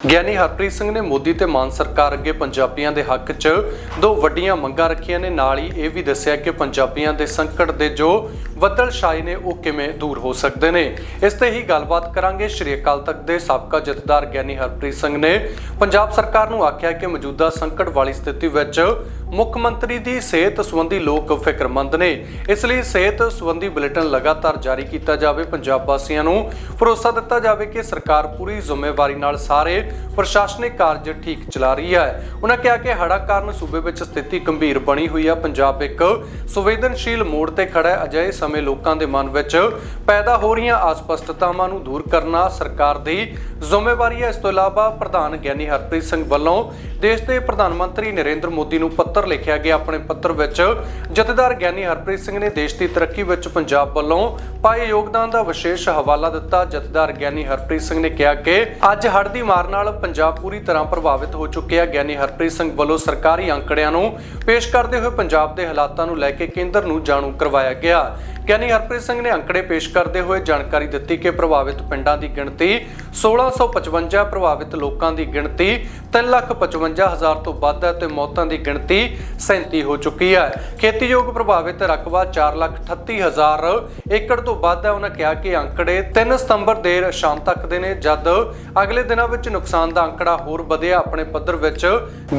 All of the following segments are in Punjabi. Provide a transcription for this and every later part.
ਗਿਆਨੀ ਹਰਪ੍ਰੀਤ ਸਿੰਘ ਨੇ ਮੋਦੀ ਤੇ ਮਾਨ ਸਰਕਾਰ ਅੱਗੇ ਪੰਜਾਬੀਆਂ ਦੇ ਹੱਕ 'ਚ ਦੋ ਵੱਡੀਆਂ ਮੰਗਾਂ ਰੱਖੀਆਂ ਨੇ। ਨਾਲ ਹੀ ਇਹ ਵੀ ਦੱਸਿਆ ਕਿ ਪੰਜਾਬੀਆਂ ਦੇ ਸੰਕਟ ਦੇ ਜੋ ਬੱਦਲ ਛਾਏ ਨੇ, ਉਹ ਕਿਵੇਂ ਦੂਰ ਹੋ ਸਕਦੇ ਨੇ। ਇਸ ਤੇ ਹੀ ਗੱਲਬਾਤ ਕਰਾਂਗੇ। ਸ਼੍ਰੀ ਅਕਾਲ ਤਖਤ ਦੇ ਸਾਬਕਾ ਜਥੇਦਾਰ ਗਿਆਨੀ ਹਰਪ੍ਰੀਤ ਸਿੰਘ ਨੇ। ਪੰਜਾਬ ਸਰਕਾਰ ਨੂੰ ਆਖਿਆ ਕਿ ਮੌਜੂਦਾ ਸੰਕਟ ਵਾਲੀ ਸਥਿਤੀ ਵਿੱਚ ਮੁੱਖ ਮੰਤਰੀ ਦੀ ਸਿਹਤ ਸੰਬੰਧੀ ਲੋਕ ਫਿਕਰਮੰਦ ਨੇ। ਇਸ ਲਈ ਸਿਹਤ ਸੰਬੰਧੀ ਬੁਲੇਟਿਨ ਲਗਾਤਾਰ ਜਾਰੀ ਕੀਤਾ ਜਾਵੇ। ਪੰਜਾਬ ਵਾਸੀਆਂ ਨੂੰ ਭਰੋਸਾ ਦਿੱਤਾ ਜਾਵੇ ਕਿ ਸਰਕਾਰ ਪੂਰੀ ਜ਼ਿੰਮੇਵਾਰੀ ਨਾਲ ਸਾਰੇ ਪ੍ਰਸ਼ਾਸਨਿਕ ਕਾਰਜ ਠੀਕ ਚਲਾ ਰਹੀ ਹੈ। ਉਹਨਾਂ ਕਿਹਾ ਕਿ ਹੜ੍ਹਾਂ ਕਾਰਨ ਸੂਬੇ ਵਿੱਚ ਸਥਿਤੀ ਗੰਭੀਰ ਬਣੀ ਹੋਈ ਹੈ ਪੰਜਾਬ ਇੱਕ ਸੰਵੇਦਨਸ਼ੀਲ ਮੋੜ ਤੇ ਖੜਾ ਹੈ। ਅਜਿਹੇ ਸਮੇਂ ਲੋਕਾਂ ਦੇ ਮਨ ਵਿੱਚ ਪੈਦਾ ਹੋ ਰਹੀਆਂ ਅਸਪਸ਼ਟਤਾਵਾਂ ਨੂੰ ਦੂਰ ਕਰਨਾ ਸਰਕਾਰ ਦੀ ਜ਼ਿੰਮੇਵਾਰੀ ਹੈ। ਇਸ ਤੋਂ ਇਲਾਵਾ ਪ੍ਰਧਾਨ ਗਿਆਨੀ ਹਰਪ੍ਰੀਤ ਸਿੰਘ ਵੱਲੋਂ ਦੇਸ਼ ਦੇ ਪ੍ਰਧਾਨ ਮੰਤਰੀ ਨਰਿੰਦਰ ਮੋਦੀ ਨੂੰ ਪੱਤਰ ਲਿਖਿਆ ਗਿਆ ਆਪਣੇ ਪੱਤਰ ਵਿੱਚ। ਜਥੇਦਾਰ ਗਿਆਨੀ ਹਰਪ੍ਰੀਤ ਸਿੰਘ ਨੇ ਦੇਸ਼ ਦੀ ਤਰੱਕੀ ਵਿੱਚ ਪੰਜਾਬ ਵੱਲੋਂ ਪਾਏ ਯੋਗਦਾਨ ਦਾ ਵਿਸ਼ੇਸ਼ ਹਵਾਲਾ ਦਿੱਤਾ। ਜਥੇਦਾਰ ਗਿਆਨੀ ਹਰਪ੍ਰੀਤ ਸਿੰਘ ਨੇ ਕਿਹਾ ਕਿ ਅੱਜ ਹੜ੍ਹ ਦੀ ਮਾਰ ਨਾਲ ਪੰਜਾਬ ਪੂਰੀ ਤਰ੍ਹਾਂ ਪ੍ਰਭਾਵਿਤ ਹੋ ਚੁੱਕਿਆ। ਗਿਆਨੀ ਹਰਪ੍ਰੀਤ ਸਿੰਘ ਵੱਲੋਂ ਸਰਕਾਰੀ ਅੰਕੜਿਆਂ ਨੂੰ ਪੇਸ਼ ਕਰਦੇ ਹੋਏ ਪੰਜਾਬ ਦੇ ਹਾਲਾਤਾਂ ਨੂੰ ਲੈ ਕੇ ਕੇਂਦਰ ਨੂੰ ਜਾਣੂ ਕਰਵਾਇਆ ਗਿਆ। ਗਿਆਨੀ ਹਰਪ੍ਰੀਤ ਸਿੰਘ ਨੇ ਅੰਕੜੇ ਪੇਸ਼ ਕਰਦੇ ਹੋਏ ਜਾਣਕਾਰੀ ਦਿੱਤੀ ਕਿ ਪ੍ਰਭਾਵਿਤ ਪਿੰਡਾਂ ਦੀ ਗਿਣਤੀ 1655 ਪ੍ਰਭਾਵਿਤ ਲੋਕਾਂ ਦੀ ਗਿਣਤੀ 355000 ਤੋਂ ਵੱਧ ਹੈ ਤੇ ਮੌਤਾਂ ਦੀ ਗਿਣਤੀ 37 ਹੋ ਚੁੱਕੀ ਹੈ। ਖੇਤੀਯੋਗ ਪ੍ਰਭਾਵਿਤ ਰਕਬਾ 438000 ਏਕੜ ਤੋਂ ਵੱਧ ਹੈ। ਉਹਨਾਂ ਕਿਹਾ ਕਿ ਅੰਕੜੇ 3 ਸਤੰਬਰ ਦੇਰ ਸ਼ਾਮ ਤੱਕ ਦੇ ਨੇ, ਜਦ ਅਗਲੇ ਦਿਨਾਂ ਵਿੱਚ ਨੁਕਸਾਨ ਦਾ ਅੰਕੜਾ ਹੋਰ ਵਧਿਆ। ਆਪਣੇ ਪੱਧਰ ਵਿੱਚ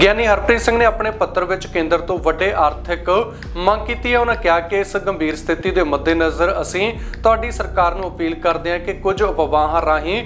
ਗਿਆਨੀ ਹਰਪ੍ਰੀਤ ਸਿੰਘ ਨੇ ਆਪਣੇ ਪੱਤਰ ਵਿੱਚ ਕੇਂਦਰ ਤੋਂ ਵੱਡੇ ਆਰਥਿਕ ਮੰਗ ਕੀਤੀ ਹੈ। ਉਹਨਾਂ ਕਿਹਾ ਕਿ ਇਸ ਗੰਭੀਰ ਸਥਿਤੀ ਦੇ ਮੱਦੇਨਜ਼ਰ ਅਸੀਂ ਤੁਹਾਡੀ ਸਰਕਾਰ ਨੂੰ ਅਪੀਲ ਕਰਦੇ ਹਾਂ ਕਿ ਕੁਝ ਉਪਵਾਹਾਂ ਰਾਹੀਂ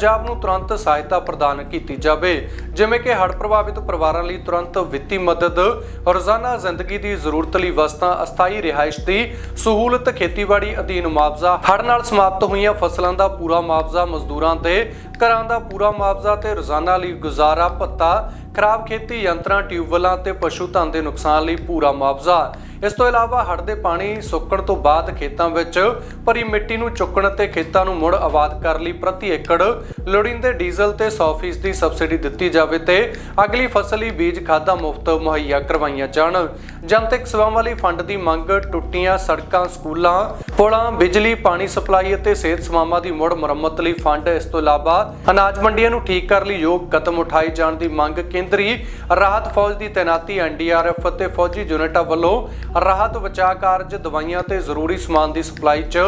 ਪੰਜਾਬ ਨੂੰ ਤੁਰੰਤ ਸਹਾਇਤਾ ਪ੍ਰਦਾਨ ਕੀਤੀ ਜਾਵੇ, ਜਿਵੇਂ ਕਿ ਹੜ੍ਹ ਪ੍ਰਭਾਵਿਤ ਪਰਿਵਾਰਾਂ ਲਈ ਤੁਰੰਤ ਵਿੱਤੀ ਮਦਦ, ਰੋਜ਼ਾਨਾ ਜ਼ਿੰਦਗੀ ਦੀ ਜ਼ਰੂਰਤ ਲਈ ਵਸਤਾਂ, ਅਸਥਾਈ ਰਿਹਾਇਸ਼ ਦੀ ਸਹੂਲਤ, ਖੇਤੀਬਾੜੀ ਅਧੀਨ ਮੁਆਵਜ਼ਾ, ਹੜ੍ਹ ਨਾਲ ਸਮਾਪਤ ਹੋਈਆਂ ਫਸਲਾਂ ਦਾ ਪੂਰਾ ਮੁਆਵਜ਼ਾ, ਮਜ਼ਦੂਰਾਂ ਦੇ ਘਰਾਂ ਦਾ ਪੂਰਾ ਮੁਆਵਜ਼ਾ ਤੇ ਰੋਜ਼ਾਨਾ ਲਈ ਗੁਜ਼ਾਰਾ ਭੱਤਾ ਖਰਾਬ ਖੇਤੀ ਯੰਤਰਾਂ, ਟਿਊਬਵੈੱਲਾਂ ਤੇ ਪਸ਼ੂ ਧਨ ਦੇ ਨੁਕਸਾਨ ਲਈ ਪੂਰਾ ਮੁਆਵਜ਼ਾ। ਇਸ ਤੋਂ ਇਲਾਵਾ ਹੜ੍ਹ ਦੇ ਪਾਣੀ ਸੁੱਕਣ ਤੋਂ ਬਾਅਦ ਖੇਤਾਂ ਵਿੱਚ ਭਰੀ ਮਿੱਟੀ ਨੂੰ ਚੁੱਕਣ ਤੇ ਖੇਤਾਂ ਨੂੰ ਮੁੜ ਆਬਾਦ ਕਰਨ ਲਈ ਪ੍ਰਤੀ ਏਕੜ ਲੋੜੀਂਦੇ ਡੀਜ਼ਲ ਤੇ 100% ਦੀ ਸਬਸਿਡੀ ਦਿੱਤੀ ਜਾਵੇ ਤੇ ਅਗਲੀ ਫਸਲ ਲਈ ਬੀਜ ਖਾਦਾਂ ਮੁਫਤ ਮੁਹੱਈਆ ਕਰਵਾਈਆਂ ਜਾਣ। ਜਨਤਕ ਸੇਵਾਵਾਂ ਲਈ ਫੰਡ ਦੀ ਮੰਗ, ਟੁੱਟੀਆਂ ਸੜਕਾਂ, ਸਕੂਲਾਂ ਪੁਲਾਂ ਬਿਜਲੀ, ਪਾਣੀ ਸਪਲਾਈ ਅਤੇ ਸਿਹਤ ਸੇਵਾਵਾਂ ਦੀ ਮੁੜ ਮੁਰੰਮਤ ਲਈ ਫੰਡ ਇਸ ਤੋਂ ਇਲਾਵਾ ਅਨਾਜ ਮੰਡੀਆਂ ਨੂੰ ਠੀਕ ਕਰਨ ਲਈ ਯੋਗ ਕਦਮ ਉਠਾਏ ਜਾਣ ਦੀ ਮੰਗ ਕੇਂਦਰੀ ਰਾਹਤ ਫੌਜ ਦੀ ਤੈਨਾਤੀ ਐਨਡੀਆਰਐਫ ਅਤੇ ਫੌਜੀ ਯੂਨਿਟਾਂ ਵੱਲੋਂ ਰਾਹਤ ਬਚਾਅ ਕਾਰਜ, ਦਵਾਈਆਂ ਤੇ ਜ਼ਰੂਰੀ ਸਮਾਨ ਦੀ ਸਪਲਾਈ 'ਚ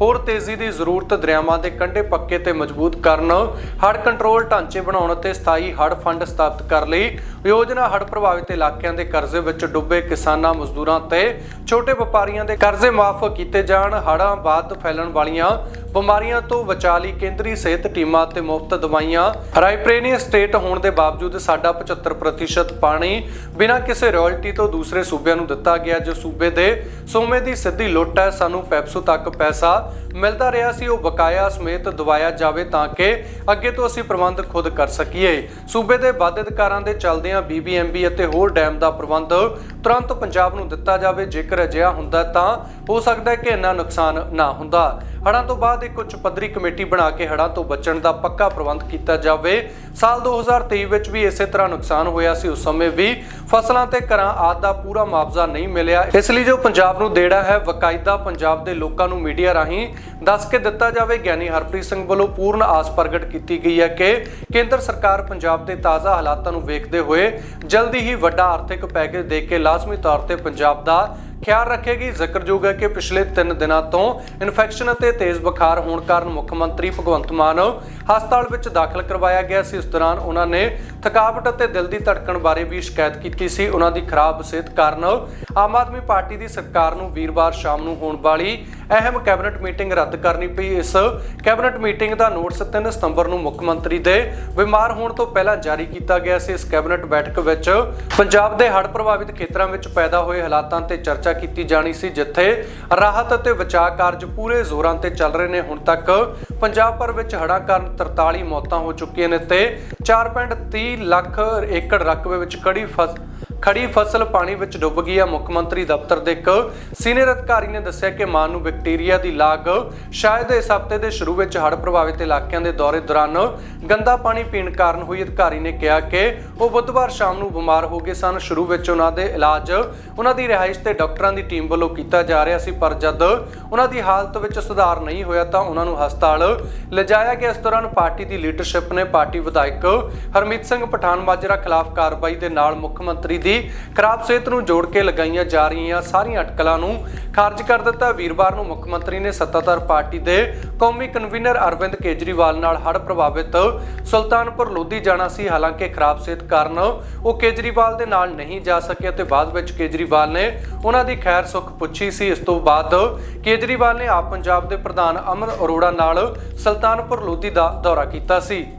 ਹੋਰ ਤੇਜ਼ੀ ਦੀ ਜ਼ਰੂਰਤ ਦਰਿਆਵਾਂ ਦੇ ਕੰਢੇ ਪੱਕੇ ਤੇ ਮਜ਼ਬੂਤ ਕਰਨ, ਹੜ੍ਹ ਕੰਟਰੋਲ ਢਾਂਚੇ ਬਣਾਉਣ ਅਤੇ ਸਥਾਈ ਹੜ੍ਹ ਫੰਡ ਸਥਾਪਿਤ ਕਰਨ ਲਈ ਯੋਜਨਾ ਹੜ੍ਹ ਪ੍ਰਭਾਵਿਤ ਇਲਾਕਿਆਂ ਦੇ ਕਰਜ਼ੇ ਵਿੱਚ ਡੁੱਬੇ ਕਿਸਾਨਾਂ, ਮਜ਼ਦੂਰਾਂ ਤੇ ਛੋਟੇ ਵਪਾਰੀਆਂ ਦੇ ਕਰਜ਼ੇ ਮਾਫ ਕੀਤੇ ਜਾਣ। ਹੜ੍ਹਾਂ ਬਾਅਦ ਫੈਲਣ ਵਾਲੀਆਂ ਬਿਮਾਰੀਆਂ ਤੋਂ ਬਚਾਅ ਲਈ ਕੇਂਦਰੀ ਸਿਹਤ ਟੀਮਾਂ ਤੇ ਮੁਫਤ ਦਵਾਈਆਂ। ਰਾਈਪ੍ਰੇਨੀ ਸਟੇਟ ਹੋਣ ਦੇ ਬਾਵਜੂਦ ਸਾਡਾ 75% ਪਾਣੀ ਬਿਨਾਂ ਕਿਸੇ ਰਾਇਲਟੀ ਤੋਂ ਦੂਸਰੇ ਸੂਬਿਆਂ ਨੂੰ ਦਿੱਤਾ ਗਿਆ, ਜੋ ਸੂਬੇ ਦੇ ਸੋਮੇ ਦੀ ਸਿੱਧੀ ਲੁੱਟ ਹੈ। ਸਾਨੂੰ ਪੈਪਸੋ ਤੱਕ ਪੈਸਾ ਮਿਲਦਾ ਰਿਹਾ ਸੀ, ਉਹ ਬਕਾਇਆ ਸਮੇਤ ਦਵਾਇਆ ਜਾਵੇ ਤਾਂ ਕਿ ਅੱਗੇ ਤੋਂ ਅਸੀਂ ਪ੍ਰਬੰਧ ਖੁਦ ਕਰ ਸਕੀਏ। ਸੂਬੇ ਦੇ ਵੱਧ ਅਧਿਕਾਰਾਂ ਦੇ ਚੱਲਦਿਆਂ ਬੀਬੀਐਮਬੀ ਅਤੇ ਹੋਰ ਡੈਮ ਦਾ ਪ੍ਰਬੰਧ ਤੁਰੰਤ ਪੰਜਾਬ ਨੂੰ ਦਿੱਤਾ ਜਾਵੇ, ਜੇਕਰ ਅਜਿਹਾ ਹੁੰਦਾ ਤਾਂ ਹੋ ਸਕਦਾ ਹੈ ਕਿ ਇੰਨਾ ਨੁਕਸਾਨ ਨਾ ਹੁੰਦਾ। ਹੜ੍ਹਾਂ ਤੋਂ ਬਾਅਦ ਇੱਕ ਉੱਚ ਪੱਧਰੀ ਕਮੇਟੀ ਬਣਾ ਕੇ ਹੜ੍ਹਾਂ ਤੋਂ ਬਚਣ ਦਾ ਪੱਕਾ ਪ੍ਰਬੰਧ ਕੀਤਾ ਜਾਵੇ। ਸਾਲ 2023 ਵਿੱਚ ਵੀ ਇਸੇ ਤਰ੍ਹਾਂ ਨੁਕਸਾਨ ਹੋਇਆ ਸੀ, ਉਸ ਸਮੇਂ ਵੀ ਫਸਲਾਂ ਤੇ ਘਰਾਂ ਆਦ ਦਾ ਪੂਰਾ ਮੁਆਵਜ਼ਾ ਨਹੀਂ ਮਿਲਿਆ। ਇਸ ਲਈ ਜੋ ਪੰਜਾਬ ਨੂੰ ਦੇੜਾ ਹੈ, ਵਕਾਇਦਾ ਪੰਜਾਬ ਦੇ ਲੋਕਾਂ ਨੂੰ ਮੀਡੀਆ ਰਾਹੀਂ ਦੱਸ ਕੇ ਦਿੱਤਾ ਜਾਵੇ। ਗਿਆਨੀ ਹਰਪ੍ਰੀਤ ਸਿੰਘ ਵੱਲੋਂ ਪੂਰਨ ਆਸ ਪ੍ਰਗਟ ਕੀਤੀ ਗਈ ਹੈ ਕਿ ਕੇਂਦਰ ਸਰਕਾਰ ਪੰਜਾਬ ਦੇ ਤਾਜ਼ਾ ਹਾਲਾਤਾਂ ਨੂੰ ਵੇਖਦੇ ਹੋਏ ਜਲਦੀ ਹੀ ਵੱਡਾ ਆਰਥਿਕ ਪੈਕੇਜ ਦੇ ਕੇ ਲਾਜ਼ਮੀ ਤੌਰ ਤੇ ਪੰਜਾਬ ਦਾ ਖਿਆਲ ਰੱਖੇਗੀ। ਜ਼ਿਕਰਯੋਗ ਹੈ ਕਿ ਪਿਛਲੇ 3 ਦਿਨਾਂ ਤੋਂ ਇਨਫੈਕਸ਼ਨ ਅਤੇ ਤੇਜ਼ ਬੁਖਾਰ ਹੋਣ ਕਾਰਨ ਮੁੱਖ ਮੰਤਰੀ ਭਗਵੰਤ ਮਾਨ ਹਸਪਤਾਲ ਵਿੱਚ ਦਾਖਲ ਕਰਵਾਇਆ ਗਿਆ ਸੀ। ਇਸ ਦੌਰਾਨ ਉਹਨਾਂ ਨੇ ਥਕਾਵਟ ਅਤੇ ਦਿਲ ਦੀ ਧੜਕਣ ਬਾਰੇ ਵੀ ਸ਼ਿਕਾਇਤ ਕੀਤੀ ਸੀ। ਉਹਨਾਂ ਦੀ ਖਰਾਬ ਸਿਹਤ ਕਾਰਨ ਆਮ ਆਦਮੀ ਪਾਰਟੀ ਦੀ ਸਰਕਾਰ ਨੂੰ ਵੀਰਵਾਰ ਸ਼ਾਮ ਨੂੰ ਹੋਣ ਵਾਲੀ ਅਹਿਮ ਕੈਬਨਿਟ ਮੀਟਿੰਗ ਰੱਦ ਕਰਨੀ ਪਈ। ਇਸ ਕੈਬਨਿਟ ਮੀਟਿੰਗ ਦਾ ਨੋਟਿਸ 3 ਸਤੰਬਰ ਨੂੰ ਮੁੱਖ ਮੰਤਰੀ ਦੇ ਬਿਮਾਰ ਹੋਣ ਤੋਂ ਪਹਿਲਾਂ ਜਾਰੀ ਕੀਤਾ ਗਿਆ ਸੀ। ਇਸ ਕੈਬਨਿਟ ਬੈਠਕ ਵਿੱਚ ਪੰਜਾਬ ਦੇ ਹੜ੍ਹ ਪ੍ਰਭਾਵਿਤ ਖੇਤਰਾਂ ਵਿੱਚ ਪੈਦਾ ਹੋਏ ਹਾਲਾਤਾਂ ਤੇ ਚਰਚਾ ਕੀਤੀ ਜਾਣੀ ਸੀ, ਜਿੱਥੇ ਰਾਹਤ ਅਤੇ ਬਚਾਅ ਕਾਰਜ ਪੂਰੇ ਜ਼ੋਰਾਂ ਤੇ ਚੱਲ ਰਹੇ ਨੇ। ਹੁਣ ਤੱਕ ਪੰਜਾਬ ਭਰ ਵਿੱਚ ਹੜ੍ਹਾਂ ਕਾਰਨ 43 ਮੌਤਾਂ ਹੋ ਚੁੱਕੀਆਂ ਨੇ ਤੇ 4.30 ਲੱਖ ਏਕੜ ਰਕਬੇ ਵਿੱਚ ਕੜੀ ਫਸ ਖੜੀ ਫਸਲ ਪਾਣੀ ਵਿੱਚ ਡੁੱਬ ਗਈ ਹੈ। ਮੁੱਖ ਮੰਤਰੀ ਦਫ਼ਤਰ ਦੇ ਇੱਕ ਸੀਨੀਅਰ ਅਧਿਕਾਰੀ ਨੇ ਦੱਸਿਆ ਕਿ ਮਾਨ ਨੂੰ ਬੈਕਟੀਰੀਆ ਦੀ ਲਾਗ ਸ਼ਾਇਦ ਇਸ ਹਫ਼ਤੇ ਦੇ ਸ਼ੁਰੂ ਵਿੱਚ ਹੜ੍ਹ ਪ੍ਰਭਾਵਿਤ ਇਲਾਕਿਆਂ ਦੇ ਦੌਰੇ ਦੌਰਾਨ ਗੰਦਾ ਪਾਣੀ ਪੀਣ ਕਾਰਨ ਹੋਈ। ਅਧਿਕਾਰੀ ਨੇ ਕਿਹਾ ਕਿ ਉਹ ਬੁੱਧਵਾਰ ਸ਼ਾਮ ਨੂੰ ਬਿਮਾਰ ਹੋ ਗਏ ਸਨ। ਸ਼ੁਰੂ ਵਿੱਚ ਉਹਨਾਂ ਦੇ ਇਲਾਜ ਉਹਨਾਂ ਦੀ ਰਿਹਾਇਸ਼ ਤੇ ਡਾਕਟਰਾਂ ਦੀ ਟੀਮ ਵੱਲੋਂ ਕੀਤਾ ਜਾ ਰਿਹਾ ਸੀ, ਪਰ ਜਦ ਉਹਨਾਂ ਦੀ ਹਾਲਤ ਵਿੱਚ ਸੁਧਾਰ ਨਹੀਂ ਹੋਇਆ ਤਾਂ ਉਹਨਾਂ ਨੂੰ ਹਸਪਤਾਲ ਲਿਜਾਇਆ ਗਿਆ। ਇਸ ਦੌਰਾਨ ਪਾਰਟੀ ਦੀ ਲੀਡਰਸ਼ਿਪ ਨੇ ਪਾਰਟੀ ਵਿਧਾਇਕ ਹਰਮੀਤ ਸਿੰਘ ਪਠਾਨ ਮਾਜਰਾ ਖਿਲਾਫ ਕਾਰਵਾਈ ਦੇ ਨਾਲ ਮੁੱਖ ਮੰਤਰੀ ਦੀ ਖਰਾਬ ਸਿਹਤ ਨੂੰ ਜੋੜ ਕੇ ਲਗਾਈਆਂ ਜਾ ਰਹੀਆਂ ਸਾਰੀਆਂ ਅਟਕਲਾਂ ਨੂੰ ਖਾਰਜ ਕਰ ਦਿੱਤਾ। ਵੀਰਵਾਰ ਨੂੰ ਮੁੱਖ ਮੰਤਰੀ ਨੇ ਸੱਤਾਧਾਰ ਪਾਰਟੀ ਦੇ ਕੌਮੀ ਕਨਵੀਨਰ ਅਰਵਿੰਦ ਕੇਜਰੀਵਾਲ ਨਾਲ ਹੜ੍ਹ ਪ੍ਰਭਾਵਿਤ ਸੁਲਤਾਨਪੁਰ ਲੋਧੀ ਜਾਣਾ ਸੀ। ਹਾਲਾਂਕਿ ਖਰਾਬ ਸਿਹਤ ਕਾਰਨ ਉਹ ਕੇਜਰੀਵਾਲ ਦੇ ਨਾਲ ਨਹੀਂ ਜਾ ਸਕੇ ਅਤੇ ਬਾਅਦ ਵਿੱਚ ਕੇਜਰੀਵਾਲ ਨੇ ਉਹਨਾਂ ਦੀ ਖੈਰ ਸੁੱਖ ਪੁੱਛੀ ਸੀ। ਇਸ ਤੋਂ ਬਾਅਦ ਕੇਜਰੀਵਾਲ ਨੇ ਆਪ ਪੰਜਾਬ ਦੇ ਪ੍ਰਧਾਨ ਅਮਰ ਅਰੋੜਾ ਨਾਲ ਸੁਲਤਾਨਪੁਰ ਲੋਧੀ ਦਾ ਦੌਰਾ ਕੀਤਾ ਸੀ।